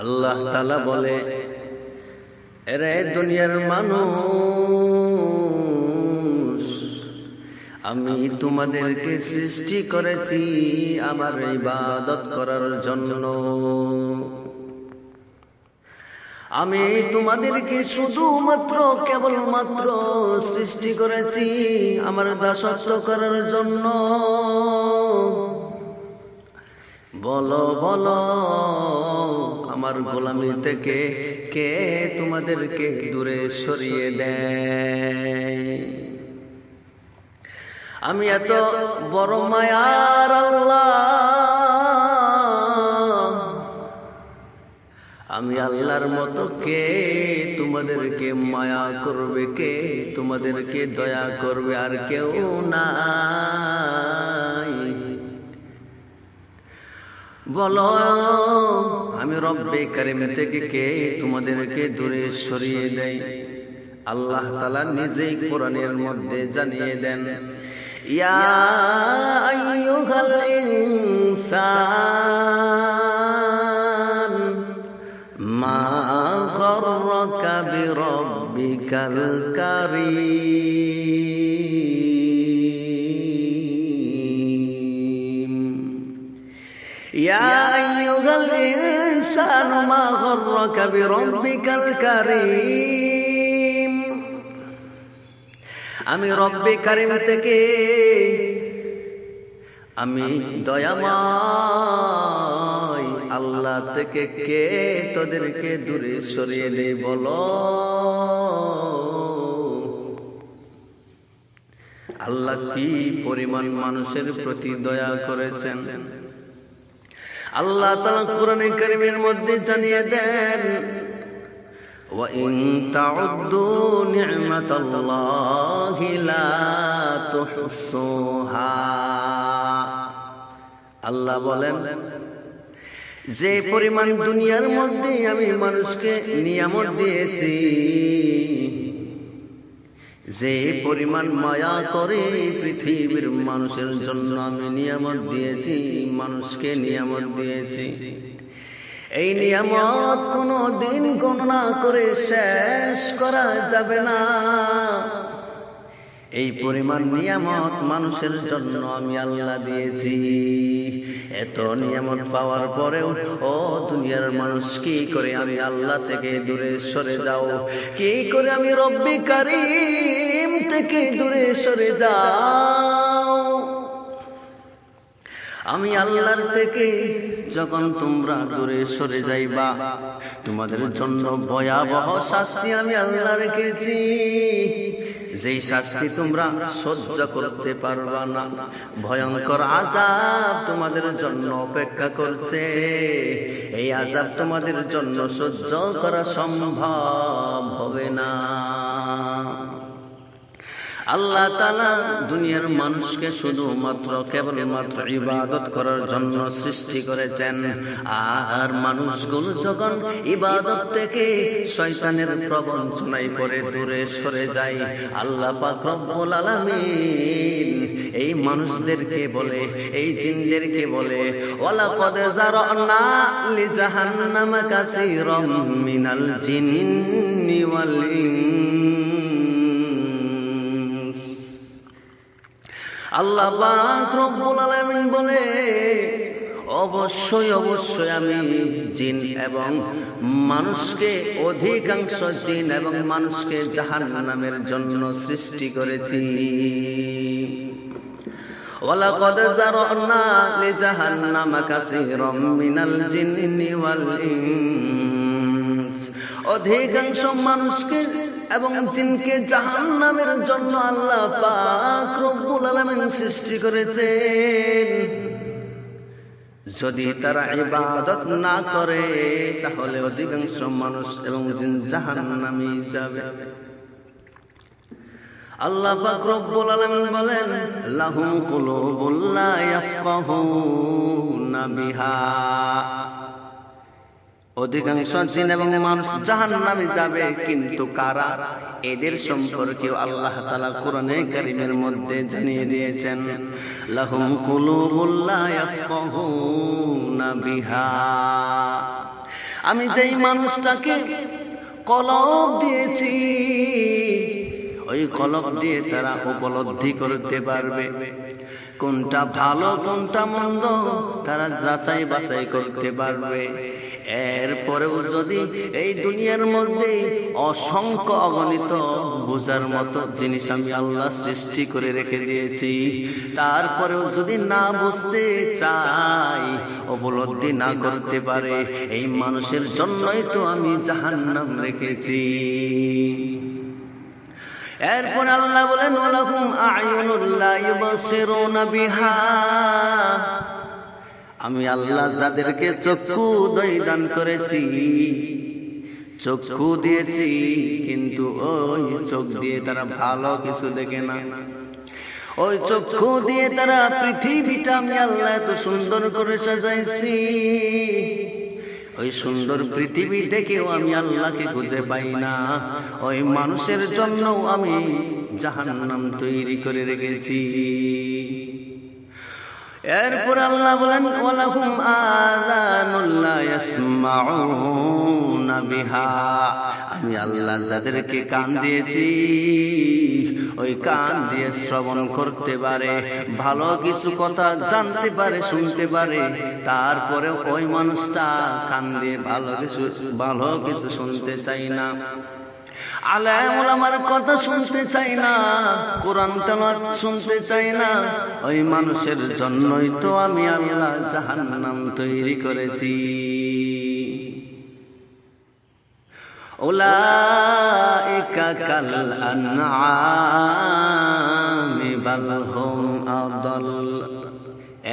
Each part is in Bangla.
আল্লাহ তালা বলে, এরে দুনিয়ার মানুষ, আমি তোমাদেরকে সৃষ্টি করেছি আমার ইবাদত করার জন্য। আমি তোমাদেরকে শুধুমাত্র, কেবলমাত্র সৃষ্টি করেছি আমার দাসত্ব করার জন্য। বলো বলো আমার গোলামি থেকে কে তোমাদেরকে দূরে সরিয়ে দেয়? আমি এত বড় মায়ার আল্লাহ। আমি আল্লাহর মতো কে? তোমাদেরকে মায়া করবে কে? তোমাদেরকে দয়া করবে আর কেউ না বলো আমি রব্বে কারিম থেকে কে তোমাদেরকে দূরে সরিয়ে দেই? আল্লাহ তালা নিজেই কোরআনের মধ্যে জানিয়ে দেন, ইয়া আইয়ুহাল ইনসান, মা الإنسان ما غرك بربك الكريم আমি রব্বে কারিম থেকে আমি দয়াময় আল্লাহ থেকে কে তোদেরকে দূরে সরিয়ে দেই বলো আল্লাহ কি পরিমাণ মানুষের প্রতি দয়া করেছেন আল্লাহ তালা কোরআনে কারিমের মধ্যে জানিয়ে দেন وإن تعدوا نعمة الله لا تحصوها আল্লাহ বলেন যে পরিমাণ দুনিয়ার মধ্যে আমি মানুষকে নিয়ামত দিয়েছি যে পরিমাণ মায়া করে পৃথিবীর মানুষের জন্য আমি নিয়ামত দিয়েছি মানুষকে নিয়ামত দিয়েছি। এই নিয়ামত কোনো দিন গণনা করে শেষ করা যাবে না। এই পরিমাণ নিয়ামত মানুষের জন্য আমি আল্লাহ দিয়েছি। এত নিয়ামত পাওয়ার পরেও ও দুনিয়ার মানুষ কি করে আমি আল্লাহ থেকে দূরে সরে যাও? কি করে আমি রব্বি কারিম থেকে দূরে সরে যাও? আমি আল্লাহর থেকে যখন তোমরা দূরে সরে যাইবা তোমাদের জন্য ভয়াবহ শাস্তি আমি আল্লাহ রেখেছি। যেই শাস্তি তোমরা সহ্য করতে পারবা না, ভয়ঙ্কর আজাব তোমাদের জন্য অপেক্ষা করছে। এই আজাব তোমাদের জন্য সহ্য করা সম্ভব হবে না। আল্লাহ তালা দুনিয়ার মানুষকে শুধুমাত্র কেবলমাত্র ইবাদত করার জন্য সৃষ্টি করেছেন। আর মানুষগুলো যখন ইবাদত থেকে শয়তানের প্রবঞ্চনায় করে দূরে সরে যায়, আল্লাহ পাক রব্বুল আলামিন এই মানুষদেরকে বলে, এই জিনদেরকে বলে ওয়ালা কদ জারানা লি জাহান্নামা কাসীরাম মিনাল জিন্নি ওয়াল ইনস আল্লাহ পাক রব্বুল আলামিন বলে অবশ্যই অবশ্যই আমি জিন এবং মানুষকে অধিকাংশ জিন এবং মানুষকে জাহান্নামের জন্য সৃষ্টি করেছি ولقد ذرأنا لجهنم كثيرا من الجن والإنس অধিকাংশ মানুষকে এবং জিনকে জাহান্নামের জন্য আল্লাহ পাক রব্বুল সৃষ্টি করেছেন। যদি তারা ইবাদত না করে, তাহলে অধিকাংশ মানুষ এবং জিন জাহান্নামে যাবে। আল্লাহ পাক রব্বুল আলামিন বলেন, লাহুম কুলুবুল লা ইয়াফকাহুনা বিহা। অধিকাংশ জিন এবং মানুষ জাহান্নামে যাবে কিন্তু কারা? এদের সম্পর্কেও আল্লাহ তাআলা কোরআনে কারীমের মধ্যে জানিয়ে দিয়েছেন লাহুম কুলুবুল লা ইয়াফকাহুনা বিহা। আমি যেই মানুষটাকে কলব দিয়েছি ওই কলব দিয়ে তারা উপলব্ধি করতে পারবে। কোনটা ভালো, কোনটা মন্দ, তারা যাচাই বাছাই করতে পারবে। এরপরেও যদি এই দুনিয়ার মধ্যে অসংখ্য অগণিত বোঝার মতো জিনিস আমি আল্লাহ সৃষ্টি করে রেখে দিয়েছি, তারপরেও যদি না বুঝতে চাই উপলব্ধি না করতে পারে, এই মানুষের জন্যই তো আমি জাহান্নাম রেখেছি। এরপর আল্লাহ বলেন ইউবসিরুনা বিহা। আমি আল্লাহ যাদেরকে চক্ষু দই দান করেছি, চক্ষু দিয়েছি, কিন্তু ওই চোখ দিয়ে তারা ভালো কিছু দেখে না। ওই চক্ষু দিয়ে তারা পৃথিবীটা আমি আল্লাহ এত সুন্দর করে সাজাইছি। ওই সুন্দর পৃথিবী দেখেও আমি আল্লাহকে খুঁজে পাই না। ওই মানুষের জন্য আমি জাহান্নাম তৈরি করে রেখেছি। এরপর আল্লাহ বলেন, ওয়ালাহুম আযানুল্লা ইয়াসমাউনা বিহা। আমি আল্লাহ যাদেরকে কান দিয়েছি, ওই কান দিয়ে শ্রবণ করতে পারে, ভালো কিছু কথা জানতে পারে, শুনতে পারে। তারপরে ওই মানুষটা কান দিয়ে ভালো কিছু ভালো কিছু শুনতে চাই না। আলেম আমার কথা শুনতে চাই না, কোরআন তেলাওয়াত শুনতে চাই না। ওই মানুষের জন্যই তো আমি আল্লাহ জাহান্নাম তৈরি করেছি। ওলাইকা কাল আনআমি বাল হুম আদাল।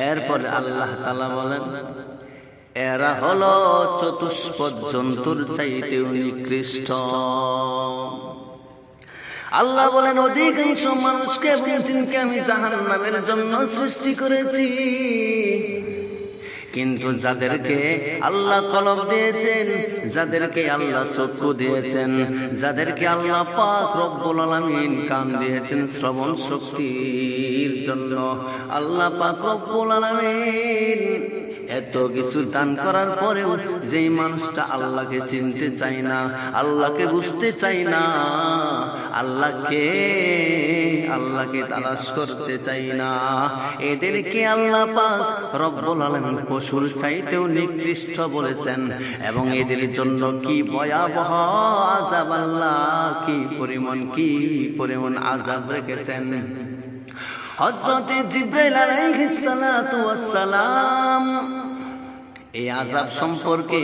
এরপরে আল্লাহ তাআলা বলেন এরা হল চতুষ্পদ জন্তুর চাইতেও নিকৃষ্ট। আল্লাহ বলেন, অধিকাংশ মানুষকে বলেছেনকে আমি জাহান নামের জন্য সৃষ্টি করেছি। কিন্তু যাদেরকে আল্লাহ কলব দিয়েছেন, যাদেরকে আল্লাহ চক্ষু দিয়েছেন, যাদেরকে আল্লাহ পাক রব্বুল আলামিন কান দিয়েছেন শ্রবণ শক্তির জন্য আল্লাহ পাক রব্বুল আলামিন এত কিছু দান করার পরেও যেই মানুষটা আল্লাহকে চিনতে চাই না, আল্লাহকে বুঝতে চাই না, আল্লাহকে আল্লাহকে তালাশ করতে চাই না। এদেরকে আল্লাহ পাক রব্বুল আলামিন পশুর চাইতেও নিকৃষ্ট বলেছেন। এবং এদের জন্য কি ভয়াবহ আজাব আল্লাহ, কি পরিমাণ কি পরিমাণ আজাব রেখেছেন? হজরতে জিব্রাইল আলাইহিস সালাতু ওয়াস সালাম এই আজাব সম্পর্কে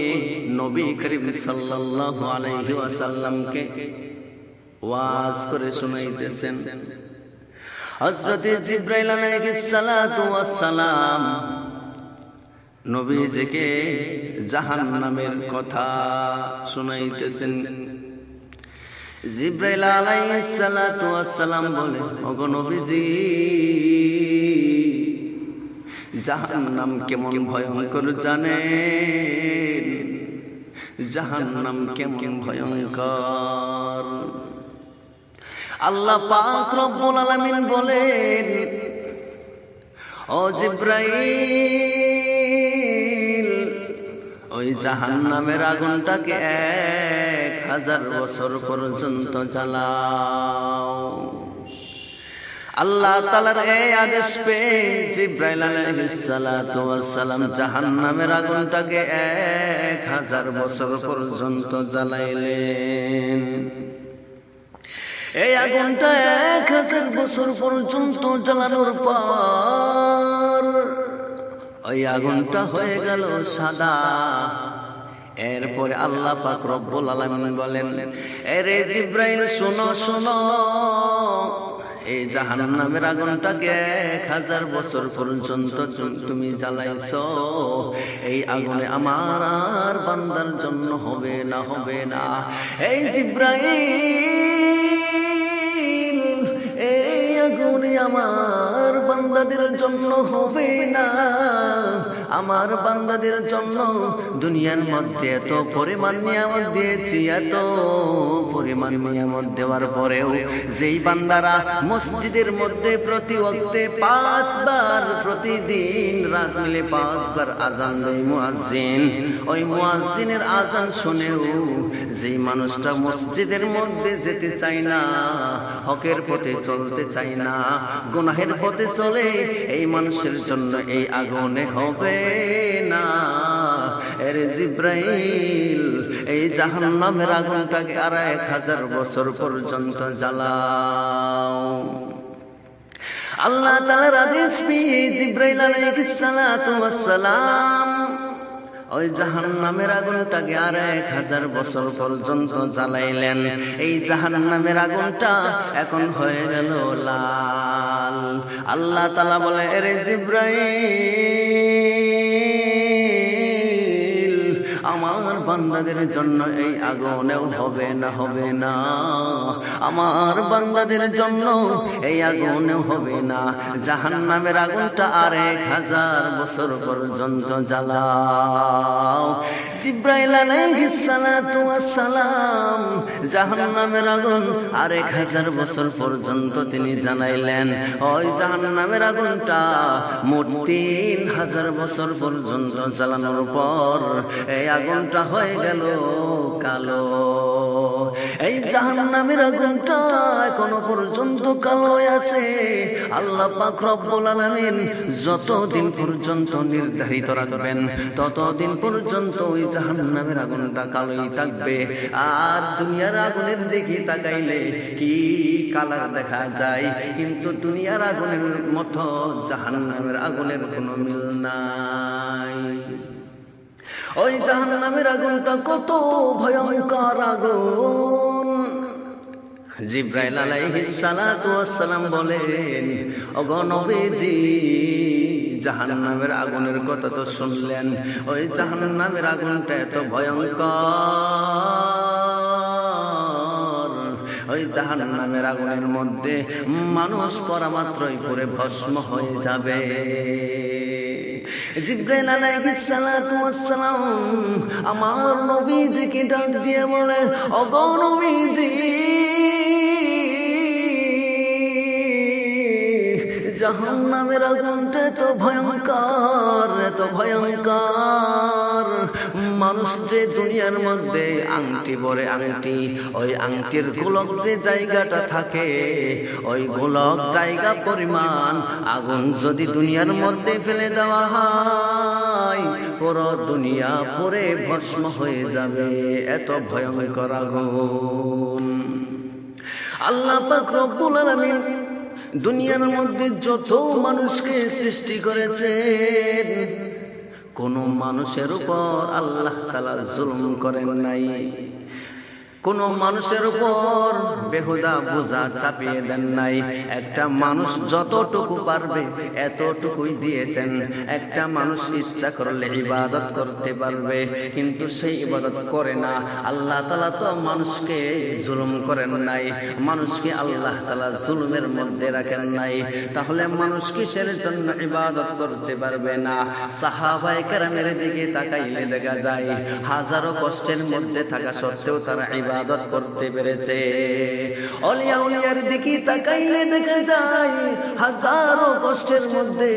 নবী করিম সাল্লাল্লাহু আলাইহি ওয়াসাল্লামকে ওয়াজ করে শুনাইতেছেন। হযরতে জিব্রাইল আলাইহিস সালাতু ওয়াস সালাম নবীজিকে জাহান্নামের কথা শুনাইতেছেন। জিব্রাইল আলাইহিস সালাতু ওয়াস সালাম বলে, ওগো নবীজি, জাহান্নাম কেমন ভয়ঙ্কর জানেন? জাহান্নাম কেমন ভয়ঙ্কর? আল্লাহ পাক রব্বুল আলামিন বলেন, ও জিব্রাইল, ওই জাহান্নামের আগুনটাকে এক হাজার বছর পর্যন্ত জ্বালাও আল্লাহ তালার এই আদেশ পেয়ে জিব্রাইল ওয়াস জাহান্নামের আগুনটাকে এক হাজার বছর পর্যন্ত জ্বালাইলেন। এই আগুনটা এক হাজার বছর পর্যন্ত জ্বালানোর পর ওই আগুনটা হয়ে গেল সাদা। এরপরে আল্লাহ পাক রব্বুল আলামিন বলেন, এরে জিব্রাইল, শোনো শোনো, এই জাহান্নামের আগুনটাকে এক হাজার বছর পর্যন্ত তুমি জ্বালাইছ। এই আগুনে আমার আর বান্দার জন্য হবে না হবে না। এই জিব্রাইল, এই আগুনে আমার বান্দাদের জন্য হবে না। আমার বান্দাদের জন্য দুনিয়ার মধ্যে এত পরিমাণ নিয়ামত দিয়েছি, এত পরিমাণ নিয়ামত দেওয়ার পরেও যেই বান্দারা মসজিদের মধ্যে প্রতি ওয়াক্তে পাঁচবার প্রতিদিন রাত মিলে পাঁচবার আজান দেয় মুয়াজ্জিন। ওই মুয়াজ্জিনের আজান শুনেও যেই মানুষটা মসজিদের মধ্যে যেতে চায় না, হকের পথে চলতে চায় না, গুনাহের পথে চলে, এই মানুষের জন্য এই আগুনে হবে। না। এরে জিব্রাইল, এই জাহান্নামের আগুনটাকে আর এক হাজার বছর পর্যন্ত জ্বালাও। আল্লাহ তাআলার আদেশ পেয়ে জিব্রাইল আলাইহিস সালাতু ওয়াস সালাম ওই জাহান নামের আগুনটাকে আর এক হাজার বছর পর্যন্ত জ্বালাইলেন? এই জাহান নামের আগুনটা এখন হয়ে গেল লাল। আল্লাহ তালা বলে, এরে জিব্রাইল! আমার বান্দাদের জন্য এই আগুনেও হবে না হবে না। আমার বান্দাদের জন্য এই আগুনেও হবে না। জাহান নামের আগুনটা আর এক হাজার বছর পর্যন্ত জ্বালাও। সালাম জাহান্নামের আগুন আর এক হাজার বছর পর্যন্ত তিনি জানাইলেন ওই জাহান নামের আগুনটা মোট তিন হাজার বছর পর্যন্ত জ্বালানোর পর এই আগুনটা হয়ে গেল কালো। এই জাহান্নামের আগুনটা এখনও পর্যন্ত কালো আছে। আল্লাহ পাক রব্বুল আলামিন যতদিন পর্যন্ত নির্ধারিত রাখবেন, ততদিন পর্যন্ত ওই জাহান্নামের আগুনটা কালোই থাকবে। আর দুনিয়ার আগুনের দিকে তাকাইলে কি কালার দেখা যায়? কিন্তু দুনিয়ার আগুনের মতো জাহান্নামের আগুনের কোনো মিল নাই। ওই জাহান্নামের আগুনটা কত ভয়ঙ্কর আগুন। জিব্রাইল আলাইহিস সালাতু ওয়াস সালাম বলেন, ওগো নবীজি, জাহান্নামের আগুনের কথা তো শুনলেন, ওই জাহান্নামের আগুনটা এত ভয়ঙ্কর। ওই জাহান্নামের আগুনের মধ্যে মানুষ পরামাত্রই পরে ভস্ম হয়ে যাবে। জিব্রাইল আলাইহিস সালাতু ওয়াসসালাম আমার নবীজিকে ডাক দিয়ে বলে ওগো নবীজি, জাহান্নামের আগুনটা তো ভয়ঙ্কর, এত ভয়ঙ্কর। মানুষ যে দুনিয়ার মধ্যে আংটি পরে আংটি, ওই আংটির গোলক যে জায়গাটা থাকে, ওই গোলক জায়গা পরিমাণ আগুন যদি দুনিয়ার মধ্যে ফেলে দেওয়া হয়, পুরো দুনিয়া পরে ভস্ম হয়ে যাবে। এত ভয়ঙ্কর আগুন। আল্লাহ পাক রব্বুল আলামিন দুনিয়ার মধ্যে যত মানুষকে সৃষ্টি করেছেন কোন মানুষের উপর আল্লাহ তালা জুলুম করেন নাই। কোন মানুষের উপর বেহুদা বোঝা চাপিয়ে দেন নাই। একটা মানুষ যতটুকু পারবে, এতটুকুই দিয়েছেন। একটা মানুষ ইচ্ছা করলে ইবাদত করতে পারবে, কিন্তু সেই ইবাদত করে না। আল্লাহ তালা তো মানুষকে জুলুম করেন নাই, মানুষকে আল্লাহ তালা জুলুমের মধ্যে রাখেন নাই। তাহলে মানুষ কিসের জন্য ইবাদত করতে পারবে না? সাহাবাই কেরামের দিকে তাকাইলে দেখা যায়, হাজারো কষ্টের মধ্যে থাকা সত্ত্বেও তারা করতে পেরেছে। অলিয়া উলিয়ার দিকে তাকাইলে দেখা যায়, হাজারো কষ্টের মধ্যে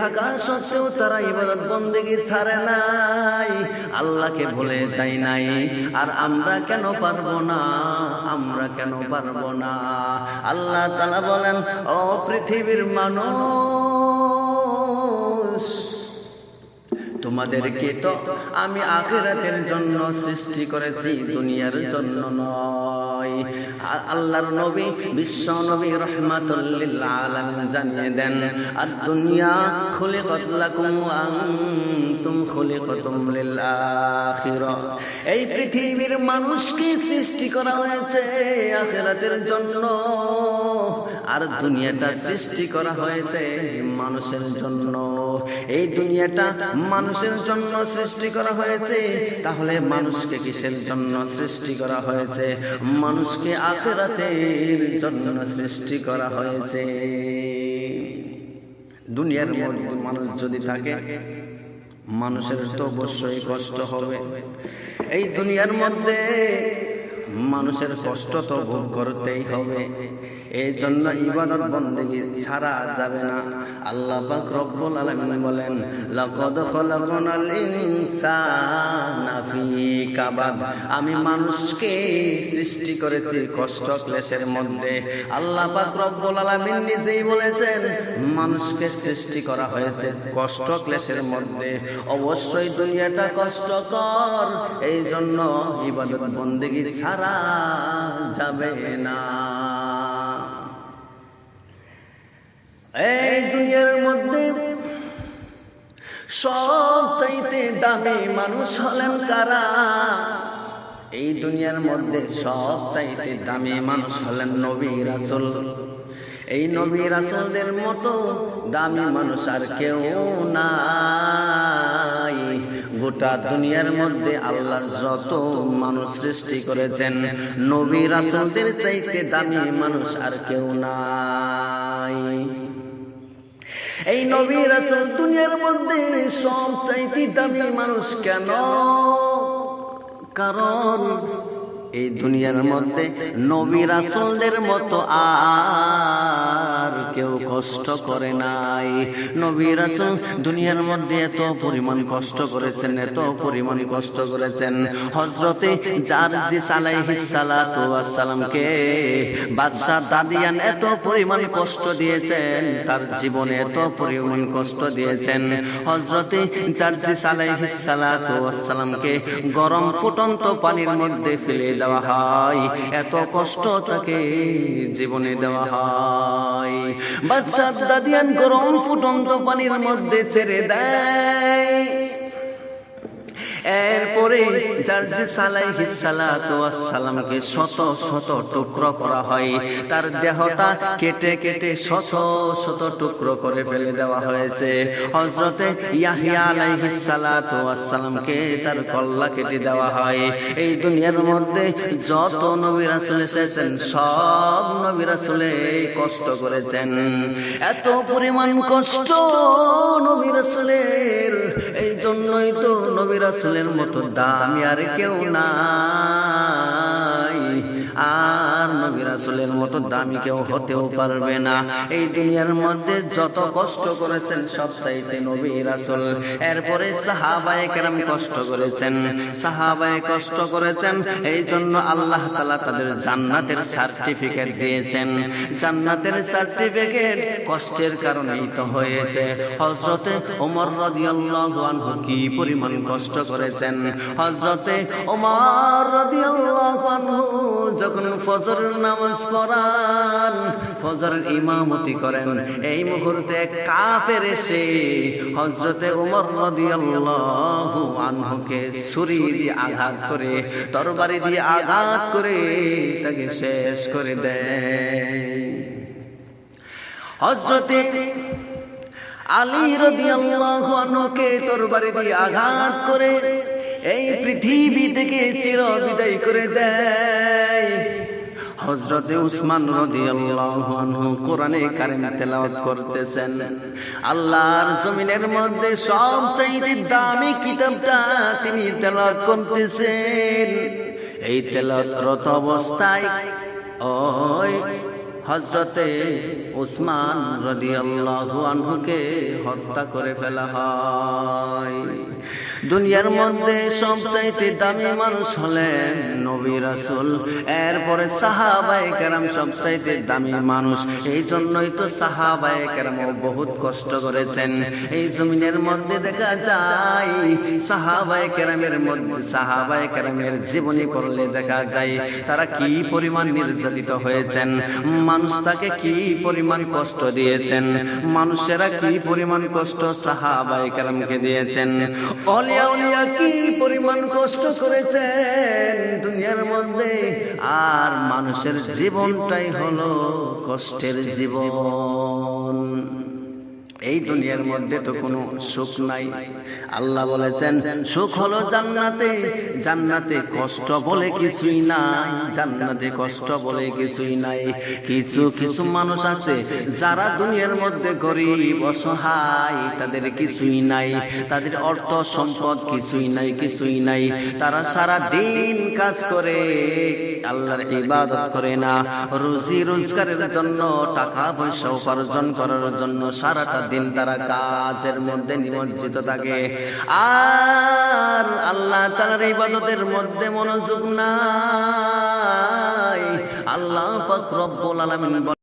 থাকা সত্ত্বেও তারা ইবাদত বন্দেগি ছাড়ে নাই। আল্লাহকে ভুলে যাই নাই, আর আমরা কেন পারব না? আমরা কেন পারব না? আল্লাহ তালা বলেন ও পৃথিবীর মানুষ তোমাদেরকে তো আমি আখেরাতের জন্য সৃষ্টি করেছি, দুনিয়ার জন্য নয়। আ- আল্লাহর নবী, বিশ্ব নবী রহমাতুল্লিল আলামিন জানিয়ে দেন আর দুনিয়া খুলিকাত লাকুম আনতুম খুলিকাতুম লিল আখিরা এই পৃথিবীর মানুষকে সৃষ্টি করা হয়েছে আখেরাতের জন্য। আর দুনিয়াটা সৃষ্টি করা হয়েছে মানুষের জন্য। এই দুনিয়াটা মানুষের জন্য সৃষ্টি করা হয়েছে, তাহলে মানুষকে কিসের জন্য সৃষ্টি করা হয়েছে? মানুষকে আখেরাতের জন্য সৃষ্টি করা হয়েছে। দুনিয়ার মধ্যে মানুষ যদি থাকে, মানুষের তো অবশ্যই কষ্ট হবে। এই দুনিয়ার মধ্যে মানুষের কষ্ট তো ভোগ করতেই হবে। এই জন্য ইবাদত বন্দেগী ছাড়া যাবে না। আল্লাহ পাক রব্বুল বলেন আমি মানুষকে সৃষ্টি করেছি কষ্ট ক্লেশের মধ্যে। আল্লাহ পাক রব্বুল আলামিন নিজেই বলেছেন, মানুষকে সৃষ্টি করা হয়েছে কষ্ট ক্লেশের মধ্যে। অবশ্যই দুনিয়াটা কষ্টকর। এই জন্য ইবাদত বন্দেগী ছাড়া যাবে না। এই দুনিয়ার মধ্যে সব চাইতে দামি মানুষ হলেন কারা? এই দুনিয়ার মধ্যে সব চাইতে দামি মানুষ হলেন নবী রাসুল। এই নবী রাসুলদের মতো দামি মানুষ আর কেউ নাই। গোটা দুনিয়ার মধ্যে আল্লাহ যত মানুষ সৃষ্টি করেছেন, নবী রাসুলদের চাইতে দামি মানুষ আর কেউ নাই। এই নবী রাসুল দুনিয়ার মধ্যে সব চাইতে দামি মানুষ কেন? কারণ এই দুনিয়ার মধ্যে নবী রাসুলদের মতো আর কেউ কষ্ট করে নাই। নবী রাসুল দুনিয়ার মধ্যে এত পরিমাণ কষ্ট করেছেন, এত পরিমাণ কষ্ট করেছেন। হজরতে যার যে সালাইহিস সালাতু ওয়াসসালামকে বাদশাহ দাদিয়ান এত পরিমাণ কষ্ট দিয়েছেন, তার জীবনে এত পরিমাণ কষ্ট দিয়েছেন। হজরতে যার যে সালাইহিস সালাতু ওয়াসসালামকে গরম ফুটন্ত পানির মধ্যে ফেলে দেওয়া হয়, এত কষ্ট তাকে জীবনে দেওয়া হয়। বাচ্চা দাদিয়ান গরম ফুটন্ত পানির মধ্যে ছেড়ে দেয়। এরপরে সালাতু সালামকে শত শত টুকরো করা হয়। তার দেহটা কেটে কেটে শত শত টুকরো করে ফেলে দেওয়া হয়েছে। হযরতে আলাইহিস সালাতু সালামকে তার কল্লা কেটে দেওয়া হয়। এই দুনিয়ার মধ্যে যত নবী রাসূল এসেছেন, সব নবী রাসূলে কষ্ট করেছেন। এত পরিমাণ কষ্ট নবী রাসূলের জন্যই তো নবী আসলের মতো দামি আর কেউ নাই। আর নবী রাসূলের মতো দামি কেউ হতেও পারবে না। এই দুনিয়ার মধ্যে যত কষ্ট করেছেন সব চাইতে নবী রাসূল। এরপরে সাহাবায়ে কেরাম কষ্ট করেছেন। সাহাবায়ে কষ্ট করেছেন এই জন্য আল্লাহ তাআলা তাদের জান্নাতের সার্টিফিকেট দিয়েছেন। জান্নাতের সার্টিফিকেট কষ্টের কারণেই তো হয়েছে। হযরতে ওমর রাদিয়াল্লাহু আনহু কি পরিমাণ কষ্ট করেছেন? হযরতে ওমর রাদিয়াল্লাহু আনহু যখন ফজরের নামাজ পড়ান ফজরের ইমামতি করেন। এই মুহূর্তে কাফের এসে হযরতে ওমর রাদিয়াল্লাহু আনহুকে ছুরি দিয়ে আঘাত করে, তরবারি দিয়ে আঘাত করে তাকে শেষ করে দেয়। হযরতে আলী রাদিয়াল্লাহু আনহুকে তরবারি দিয়ে আঘাত করে, এই পৃথিবী থেকে চির বিদায় করে দেয়। হজরতে উসমান রাদিয়াল্লাহু আনহু কোরআনে কারিম তেলাওয়াত করতেছেন। আল্লাহর জমিনের মধ্যে সবচেয়ে দামি কিতাবটা তিনি তেলাওয়াত করতেছেন। এই তেলাওয়াত অবস্থায় ওই হজরতে উসমান রাদিয়াল্লাহু আনহুকে হত্যা করে ফেলা হয়। দুনিয়ার মধ্যে সবচাইতে দামি মানুষ হলেন নবী এরপরে কেরাম সবচাইতে দামি মানুষ। এই জন্যই তো বহুত কষ্ট করেছেন। এই জমিনের মধ্যে দেখা যায় কেরামের মধ্যে কেরামের জীবনী পড়লে দেখা যায়, তারা কি পরিমাণ নির্যাতিত হয়েছেন, মানুষ তাকে কি পরিমাণ কষ্ট দিয়েছেন, মানুষেরা কি পরিমাণ কষ্ট সাহাবায়ে কেরামকে দিয়েছেন, অলিয়া উলিয়া কি পরিমাণ কষ্ট করেছেন দুনিয়ার মধ্যে আর মানুষের জীবনটাই হলো কষ্টের জীবন। এই দুনিয়ার মধ্যে তো কোনো সুখ নাই। আল্লাহ বলেছেন, সুখ হলো জান্নাতে। জান্নাতে কষ্ট বলে কিছুই নাই। জান্নাতে কষ্ট বলে কিছুই নাই। কিছু কিছু মানুষ আছে যারা দুনিয়ার মধ্যে গরিব, অসহায়, তাদের কিছুই নাই। তাদের অর্থ সম্পদ কিছুই নাই কিছুই নাই। তারা সারা দিন কাজ করে, আল্লাহর ইবাদত করে না। রুজি রোজগারের জন্য, টাকা পয়সা উপার্জন করার জন্য সারাটা দিন তারা কাজের মধ্যে নিমজ্জিত থাকে। আর আল্লাহ তার ইবাদতের মধ্যে মনোযোগ নাই। আল্লাহ পাক রব্বুল আলামিন